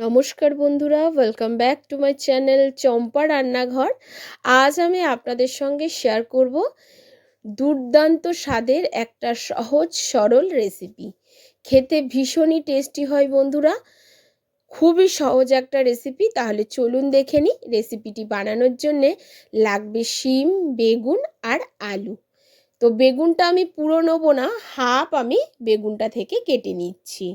নমস্কার বন্ধুরা welcome back to my channel Champa রান্নাঘর। আজ আমি আপনাদের সঙ্গে শেয়ার করব দুর্দান্ত স্বাদের একটা সহজ, সরল রেসিপি খেতে ভীষণই টেস্টি হয় বন্ধুরা। খুবই সহজ একটা রেসিপি তাহলে চলুন দেখে নিই রেসিপিটি বানানোর জন্যে লাগবে শিম, বেগুন আর আলু। তো বেগুনটা আমি পুরো নেব না হাফ আমি বেগুনটা থেকে কেটে নিচ্ছি।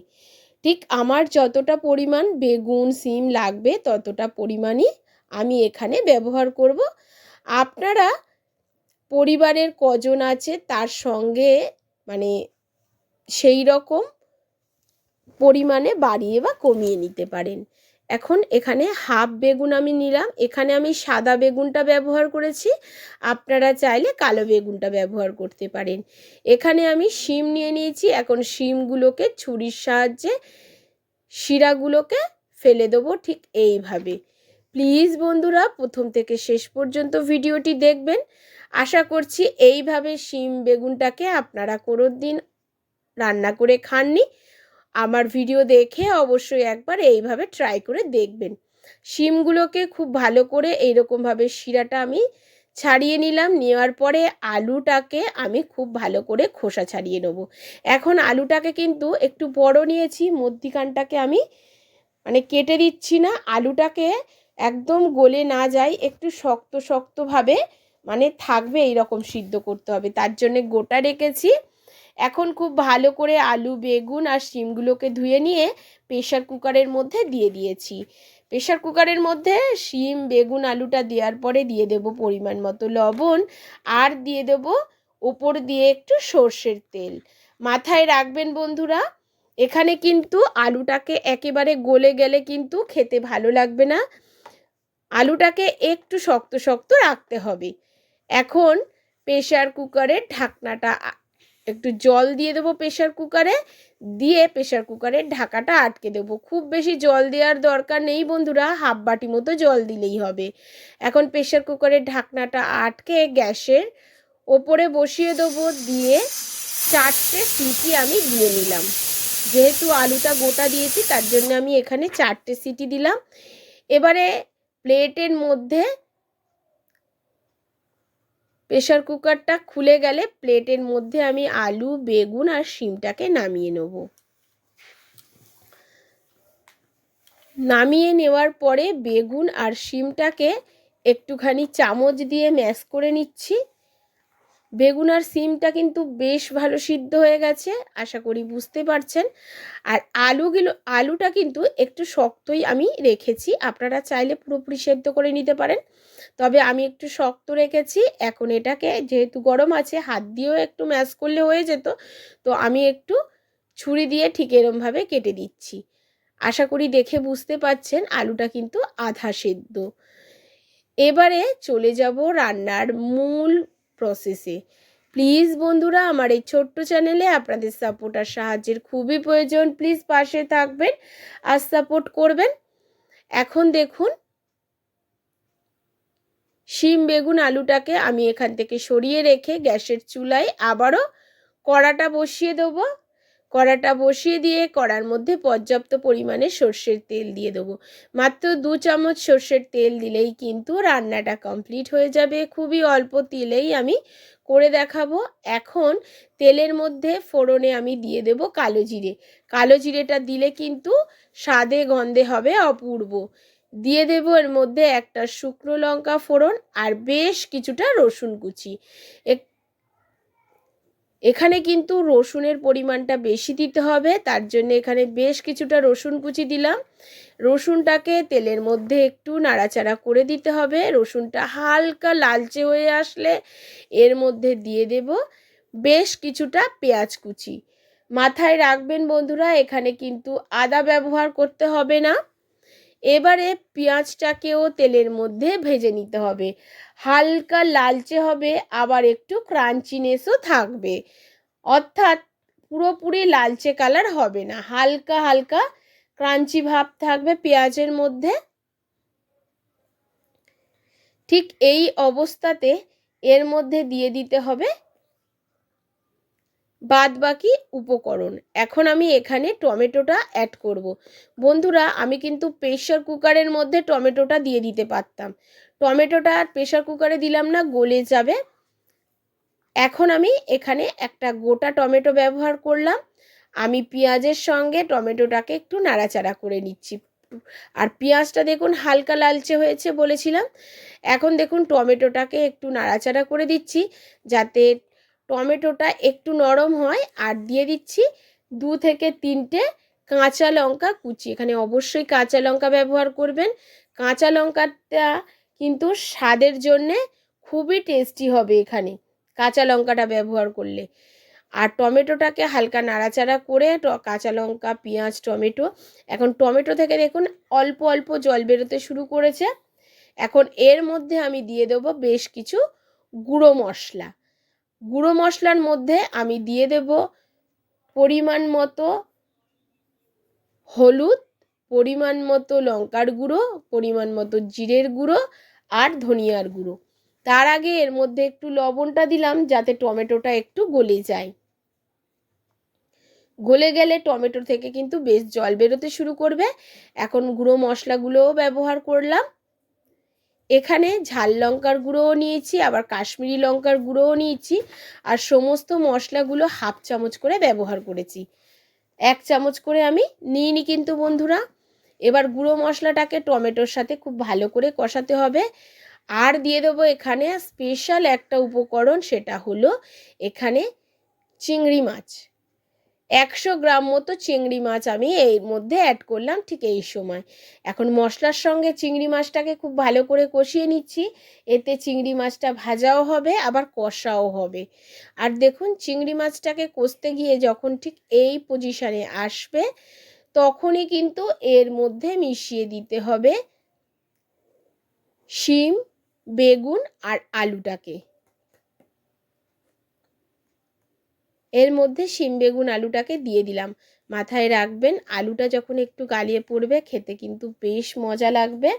ঠিক আমার যতটা পরিমাণ বেগুন, সিম লাগবে ততটা পরিমাণই আমি এখানে ব্যবহার করব। আপনারা পরিবারের কজন আছে তার সঙ্গে মানে সেই রকম পরিমাণে বাড়িয়ে বা কমিয়ে নিতে পারেন। এখন এখানে হাফ বেগুন আমি নিলাম। এখানে আমি সাদা বেগুনটা ব্যবহার করেছি। আপনারা চাইলে কালো বেগুনটা ব্যবহার করতে পারেন। এখানে আমি শিম নিয়ে নিয়েছি। এখন শিমগুলোকে ছুরির সাহায্যে শিরাগুলোকে ফেলে দেবো ঠিক এইভাবে। প্লিজ বন্ধুরা, প্রথম থেকে শেষ পর্যন্ত ভিডিওটি দেখবেন। আশা করছি এইভাবে শিম বেগুনটাকে আপনারা কোনো দিন রান্না করে খাননি। আমার ভিডিও দেখে অবশ্যই একবার এইভাবে ট্রাই করে দেখবেন। শিমগুলোকে খুব ভালো করে এইরকমভাবে শিরাটা আমি ছাড়িয়ে নিলাম, নেওয়ার পরে আলুটাকে আমি খুব ভালো করে খোসা ছাড়িয়ে নেব। এখন আলুটাকে কিন্তু একটু বড় নিয়েছি, মধ্যিখানটাকে আমি মানে কেটে দিচ্ছি না, আলুটাকে একদম গলে না যায়, একটু শক্ত শক্তভাবে মানে থাকবে এই রকম সিদ্ধ করতে হবে। তার জন্যে গোটা রেখেছি। এখন খুব ভালো করে আলু, বেগুন আর শিমগুলোকে ধুয়ে নিয়ে প্রেশার কুকারের মধ্যে দিয়ে দিয়েছি। প্রেশার কুকারের মধ্যে শিম, বেগুন, আলুটা দেওয়ার পরে দিয়ে দেব পরিমাণ মতো লবণ আর দিয়ে দেব ওপর দিয়ে একটু সর্ষের তেল। মাথায় রাখবেন বন্ধুরা, এখানে কিন্তু আলুটাকে একেবারে গলে গেলে কিন্তু খেতে ভালো লাগবে না। আলুটাকে একটু শক্ত শক্ত রাখতে হবে। এখন প্রেশার কুকারের ঢাকনাটা একটু জল দিয়ে দেবো প্রেশার কুকারে দিয়ে প্রেশার কুকারের ঢাকাটা আটকে দেবো। খুব বেশি জল দেওয়ার দরকার নেই বন্ধুরা হাফ বাটি মতো জল দিলেই হবে। এখন প্রেশার কুকারের ঢাকনাটা আটকে গ্যাসের ওপরে বসিয়ে দেবো, দিয়ে চারটে সিটি আমি দিয়ে নিলাম। যেহেতু আলুটা গোটা দিয়েছি, তার জন্য আমি এখানে চারটে সিটি দিলাম। এবারে প্লেটের মধ্যে প্রেশার কুকারটা খুলে গেলে প্লেটের মধ্যে আমি আলু, বেগুন আর শিমটাকে নামিয়ে নেব। নামিয়ে নেওয়ার পরে বেগুন আর শিমটাকে একটুখানি চামচ দিয়ে ম্যাশ করে নিচ্ছি। বেগুন আর সিমটা কিন্তু বেশ ভালো সিদ্ধ হয়ে গেছে, আশা করি বুঝতে পারছেন। আর আলুগুলো, আলুটা কিন্তু একটু শক্তই আমি রেখেছি, আপনারা চাইলে পুরোপুরি সেদ্ধ করে নিতে পারেন। তবে আমি একটু শক্ত রেখেছি। এখন এটাকে যেহেতু গরম আছে, হাত দিয়েও একটু ম্যাশ করলে হয়ে যেত। তো আমি একটু ছুরি দিয়ে ঠিক এরমভাবে কেটে দিচ্ছি। আশা করি দেখে বুঝতে পাচ্ছেন আলুটা কিন্তু আধা সেদ্ধ। এবারে চলে যাব রান্নার মূল প্রসেসে প্লিজ বন্ধুরা, আমার এই ছোট্ট চ্যানেলে আপনাদের সাপোর্ট আর সাহায্যের খুবই প্রয়োজন। প্লিজ পাশে থাকবেন আর সাপোর্ট করবেন। এখন দেখুন শিম, বেগুন, আলুটাকে আমি এখান থেকে সরিয়ে রেখে গ্যাসের চুলায় আবারও কড়াটা বসিয়ে দেবো। কড়াটা বসিয়ে দিয়ে কড়ার মধ্যে পর্যাপ্ত পরিমাণে সর্ষের তেল দিয়ে দেবো। মাত্র দু চামচ সর্ষের তেল দিলেই কিন্তু রান্নাটা কমপ্লিট হয়ে যাবে। খুবই অল্প তেলেই আমি করে দেখাবো। এখন তেলের মধ্যে ফোড়নে আমি দিয়ে দেব কালো জিরে। কালো জিরেটা দিলে কিন্তু স্বাদে গন্ধে হবে অপূর্ব। দিয়ে দেবো এর মধ্যে একটা শুকনো লঙ্কা ফোড়ন আর বেশ কিছুটা রসুন কুচি। এখানে কিন্তু রসুনের পরিমাণটা বেশি দিতে হবে, তার জন্য এখানে বেশ কিছুটা রসুন কুচি দিলাম। রসুনটাকে তেলের মধ্যে একটু নাড়াচাড়া করে দিতে হবে। রসুনটা হালকা লালচে হয়ে আসলে এর মধ্যে দিয়ে দেব বেশ কিছুটা পেঁয়াজ কুচি। মাথায় রাখবেন বন্ধুরা, এখানে কিন্তু আদা ব্যবহার করতে হবে না। এবারে পেঁয়াজটাকেও তেলের মধ্যে ভেজে নিতে হবে। হালকা লালচে হবে, আবার একটু ক্রাঞ্চিনেসও থাকবে। অর্থাৎ পুরোপুরি লালচে কালার হবে না, হালকা হালকা ক্রাঞ্চি ভাব থাকবে পেঁয়াজের মধ্যে। ঠিক এই অবস্থাতে এর মধ্যে দিয়ে দিতে হবে বাদ বাকি উপকরণ। এখন আমি এখানে টমেটোটা অ্যাড করব। বন্ধুরা, আমি কিন্তু প্রেশার কুকারের মধ্যে টমেটোটা দিয়ে দিতে পারতাম। টমেটোটা আর প্রেশার কুকারে দিলাম না, গলে যাবে। এখন আমি এখানে একটা গোটা টমেটো ব্যবহার করলাম। আমি পেঁয়াজের সঙ্গে টমেটোটাকে একটু নাড়াচাড়া করে নিচ্ছি। আর পেঁয়াজটা দেখুন হালকা লালচে হয়েছে বলেছিলাম। এখন দেখুন টমেটোটাকে একটু নাড়াচাড়া করে দিচ্ছি, যাতে টমেটোটা একটু নরম হয় আর দিয়ে দিচ্ছি দু থেকে তিনটে কাঁচা লঙ্কা কুচি। এখানে অবশ্যই কাঁচা লঙ্কা ব্যবহার করবেন। কাঁচা লঙ্কাটা কিন্তু স্বাদের জন্যে খুবই টেস্টি হবে এখানে কাঁচা লঙ্কাটা ব্যবহার করলে। আর টমেটোটাকে হালকা নাড়াচাড়া করে কাঁচা লঙ্কা, পেঁয়াজ, টমেটো, এখন টমেটো থেকে দেখুন অল্প অল্প জল বেরোতে শুরু করেছে। এখন এর মধ্যে আমি দিয়ে দেবো বেশ কিছু গুঁড়ো মশলা। গুঁড়ো মশলার মধ্যে আমি দিয়ে দেব পরিমাণ মতো হলুদ, পরিমাণ মতো লঙ্কার গুঁড়ো, পরিমাণ মতো জিরের গুঁড়ো আর ধনিয়ার গুঁড়ো। তার আগে এর মধ্যে একটু লবণটা দিলাম যাতে টমেটোটা একটু গলে যায়। গলে গেলে টমেটো থেকে কিন্তু বেশ জল বেরোতে শুরু করবে। এখন গুঁড়ো মশলাগুলোও ব্যবহার করলাম। এখানে ঝাল লঙ্কার গুঁড়োও নিয়েছি, আবার কাশ্মীরি লঙ্কার গুঁড়োও নিয়েছি, আর সমস্ত মশলাগুলো হাফ চামচ করে ব্যবহার করেছি। এক চামচ করে আমি নিইনি কিন্তু বন্ধুরা। এবার গুঁড়ো মশলাটাকে টমেটোর সাথে খুব ভালো করে কষাতে হবে। আর দিয়ে দেবো এখানে স্পেশাল একটা উপকরণ, সেটা হলো এখানে চিংড়ি মাছ। একশো গ্রাম মতো চিংড়ি মাছ আমি এর মধ্যে অ্যাড করলাম ঠিক এই সময়। এখন মশলার সঙ্গে চিংড়ি মাছটাকে খুব ভালো করে কষিয়ে নিচ্ছি। এতে চিংড়ি মাছটা ভাজাও হবে, আবার কষাও হবে। আর দেখুন, চিংড়ি মাছটাকে কষতে গিয়ে যখন ঠিক এই পজিশানে আসবে, তখনই কিন্তু এর মধ্যে মিশিয়ে দিতে হবে শিম, বেগুন আর আলুটাকে। এর মধ্যে শিম বেগুন আলুটাকে দিয়ে দিলাম। মাথায় রাখবেন, আলুটা যখন একটু গালিয়ে পড়বে, খেতে কিন্তু বেশ মজা লাগবে।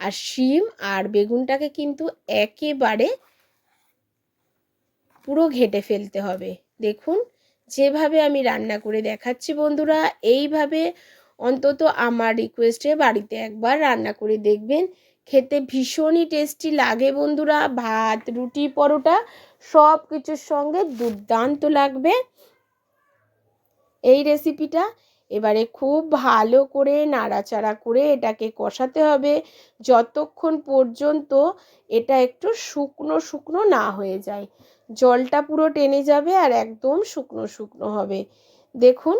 আর শিম আর বেগুনটাকে কিন্তু একেবারে পুরো ঘেটে ফেলতে হবে। দেখুন, যেভাবে আমি রান্না করে দেখাচ্ছি বন্ধুরা, এইভাবে অন্তত আমার রিকোয়েস্টে বাড়িতে একবার রান্না করে দেখবেন। খেতে ভীষণই টেস্টি লাগে বন্ধুরা। ভাত, রুটি, পরোটা সব কিছুর সঙ্গে দুর্দান্ত লাগবে এই রেসিপিটা এবারে খুব ভালো করে নাড়াচাড়া করে এটাকে কষাতে হবে। যতক্ষণ পর্যন্ত এটা একটু শুকনো শুকনো না হয়ে যায়, জলটা পুরো টেনে যাবে আর একদম শুকনো শুকনো হবে। দেখুন,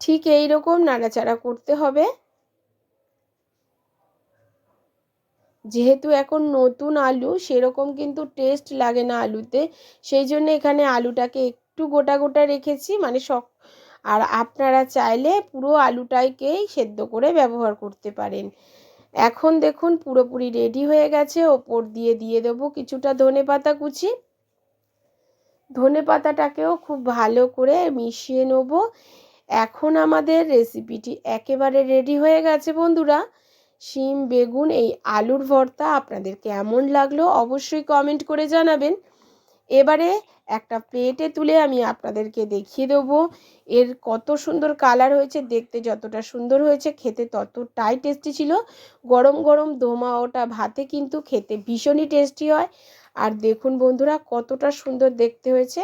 ঠিক এই রকম নাড়াচাড়া করতে হবে। যেহেতু এখন নতুন আলু, সেরকম কিন্তু টেস্ট লাগে না আলুতে। সেই জন্য এখানে আলুটাকে একটু গোটা গোটা রেখেছি মানে শক আর আপনারা চাইলে পুরো আলুটাকেই সেদ্ধ করে ব্যবহার করতে পারেন। এখন দেখুন পুরোপুরি রেডি হয়ে গেছে, ওপর দিয়ে দিয়ে দেবো কিছুটা ধনে পাতা কুচি। ধনে পাতাটাকেও খুব ভালো করে মিশিয়ে নেব। এখন আমাদের রেসিপিটি একেবারে রেডি হয়ে গেছে বন্ধুরা। শিম, বেগুন, এই আলুর ভর্তা আপনাদের কেমন লাগল অবশ্যই কমেন্ট করে জানাবেন। এবারে একটা প্লেটে তুলে আমি আপনাদেরকে দেখিয়ে দেবো। এর কত সুন্দর কালার হয়েছে, দেখতে যতটা সুন্দর হয়েছে, খেতে ততটাই টেস্টি ছিল। গরম গরম ধোমা ওটা ভাতে কিন্তু খেতে ভীষণই টেস্টি হয়। আর দেখুন বন্ধুরা কতটা সুন্দর দেখতে হয়েছে।